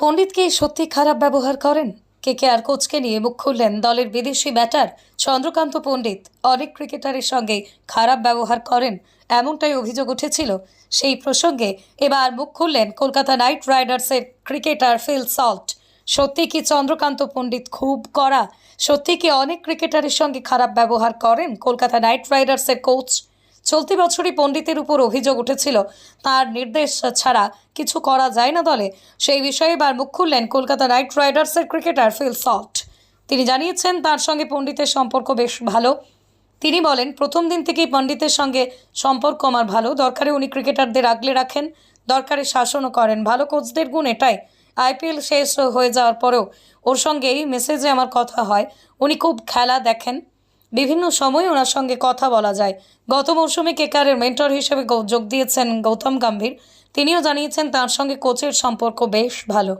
পণ্ডিতকে সত্যি খারাপ ব্যবহার করেন? কে কে আর কোচকে নিয়ে মুখ খুললেন দলের বিদেশি ব্যাটার চন্দ্রকান্ত পণ্ডিত। অনেক ক্রিকেটারের সঙ্গে খারাপ ব্যবহার করেন, এমনটাই অভিযোগ উঠেছিল। সেই প্রসঙ্গে এবার মুখ খুললেন কলকাতা নাইট রাইডার্সের ক্রিকেটার ফিল সল্ট। সত্যি কি চন্দ্রকান্ত পণ্ডিত খুব কড়া? সত্যি কি অনেক ক্রিকেটারের সঙ্গে খারাপ ব্যবহার করেন কলকাতা নাইট রাইডার্সের কোচ? চলতি বছরই পণ্ডিতের উপর অভিযোগ উঠেছিল, তার নির্দেশ ছাড়া কিছু করা যায় না দলে। সেই বিষয়ে এবার মুখ খুললেন কলকাতা নাইট রাইডার্সের ক্রিকেটার ফিল সল্ট। তিনি জানিয়েছেন, তার সঙ্গে পণ্ডিতের সম্পর্ক বেশ ভালো। তিনি বলেন, প্রথম দিন থেকেই পণ্ডিতের সঙ্গে সম্পর্ক আমার ভালো। দরকারে উনি ক্রিকেটারদের আগলে রাখেন, দরকারে শাসনও করেন। ভালো কোচদের গুণ এটাই। আইপিএল শেষ হয়ে যাওয়ার পরেও ওর সঙ্গে এই মেসেজে আমার কথা হয়। উনি খুব খেলা দেখেন। বিভিন্ন সময় ওনার সঙ্গে কথা বলা যায়। গত মৌসুমে কেকারের মেন্টর হিসেবে যোগ দিয়েছেন গৌতম গম্ভীর। তিনিও জানিয়েছেন তার সঙ্গে কোচের সম্পর্ক বেশ ভালো।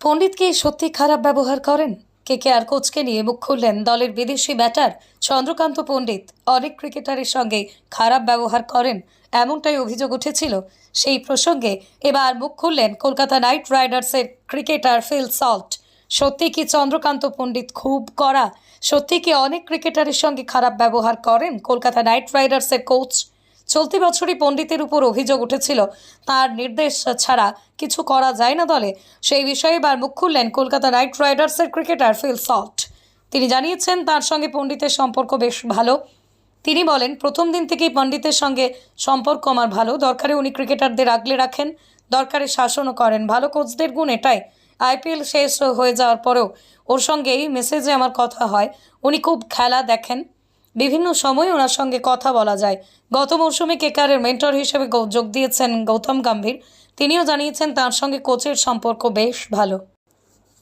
পণ্ডিতকে সত্যি খারাপ ব্যবহার করেন? কে কে আর কোচকে নিয়ে মুখ খুললেন দলের বিদেশি ব্যাটার চন্দ্রকান্ত পণ্ডিত। অনেক ক্রিকেটারের সঙ্গে খারাপ ব্যবহার করেন, এমনটাই অভিযোগ উঠেছিল। সেই প্রসঙ্গে এবার মুখ খুললেন কলকাতা নাইট রাইডার্সের ক্রিকেটার ফিল সল্ট। সত্যি কি চন্দ্রকান্ত পণ্ডিত খুব কড়া? সত্যি কি অনেক ক্রিকেটারের সঙ্গে খারাপ ব্যবহার করেন? কলকাতা নাইট রাইডার্সের কোচ। চলতি বছরই পণ্ডিতের উপর অভিযোগ উঠেছিল, তার নির্দেশ ছাড়া কিছু করা যায় না দলে। সেই বিষয়ে এবার মুখ খুললেন কলকাতা নাইট রাইডার্সের ক্রিকেটার ফিল সল্ট। তিনি জানিয়েছেন, তার সঙ্গে পণ্ডিতের সম্পর্ক বেশ ভালো। তিনি বলেন, প্রথম দিন থেকেই পণ্ডিতের সঙ্গে সম্পর্ক আমার ভালো। দরকারে উনি ক্রিকেটারদের আগলে রাখেন, দরকারে শাসনও করেন। ভালো কোচদের গুণ এটাই। আইপিএল শেষ হয়ে যাওয়ার পরেও ওর সঙ্গে এই মেসেজে আমার কথা হয়। উনি খুব খেলা দেখেন। বিভিন্ন সময় ওনার সঙ্গে কথা বলা যায়। গত মৌসুমে কেকারের মেন্টর হিসেবে যোগ দিয়েছেন গৌতম গম্ভীর। তিনিও জানিয়েছেন তার সঙ্গে কোচের সম্পর্ক বেশ ভালো।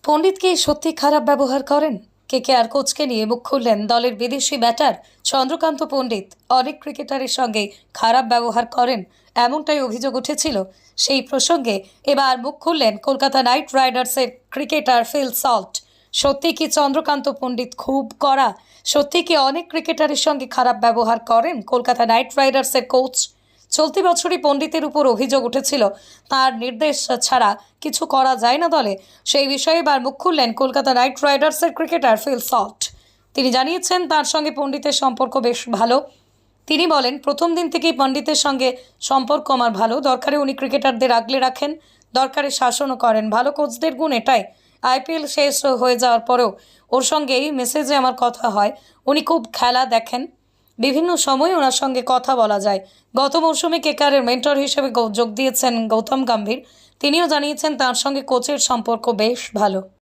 পণ্ডিত কি সত্যি খারাপ ব্যবহার করেন? কে কে আর কোচকে নিয়ে মুখ খুললেন দলের বিদেশি ব্যাটার চন্দ্রকান্ত পণ্ডিত। অনেক ক্রিকেটারের সঙ্গে খারাপ ব্যবহার করেন, এমনটাই অভিযোগ উঠেছিল। সেই প্রসঙ্গে এবার মুখ খুললেন কলকাতা নাইট রাইডার্সের ক্রিকেটার ফিল সল্ট। সত্যি কি চন্দ্রকান্ত পণ্ডিত খুব কড়া? সত্যি কি অনেক ক্রিকেটারের সঙ্গে খারাপ ব্যবহার করেন কলকাতা নাইট রাইডার্সের কোচ? চলতি বছরই পণ্ডিতের উপর অভিযোগ উঠেছিল, তার নির্দেশ ছাড়া কিছু করা যায় না দলে। সেই বিষয়ে এবার মুখ খুললেন কলকাতা নাইট রাইডার্সের ক্রিকেটার ফিল সল্ট। তিনি জানিয়েছেন, তার সঙ্গে পণ্ডিতের সম্পর্ক বেশ ভালো। তিনি বলেন, প্রথম দিন থেকেই পণ্ডিতের সঙ্গে সম্পর্ক আমার ভালো। দরকারে উনি ক্রিকেটারদের আগলে রাখেন, দরকারে শাসনও করেন। ভালো কোচদের গুণ এটাই। আইপিএল শেষ হয়ে যাওয়ার পরেও ওর সঙ্গে এই মেসেজে আমার কথা হয়। উনি খুব খেলা দেখেন। বিভিন্ন সময় ওনার সঙ্গে কথা বলা যায়। গত মৌসুমে কেকারের মেন্টর হিসেবে যোগ দিয়েছেন গৌতম গম্ভীর। তিনিও জানিয়েছেন তার সঙ্গে কোচের সম্পর্ক বেশ ভালো।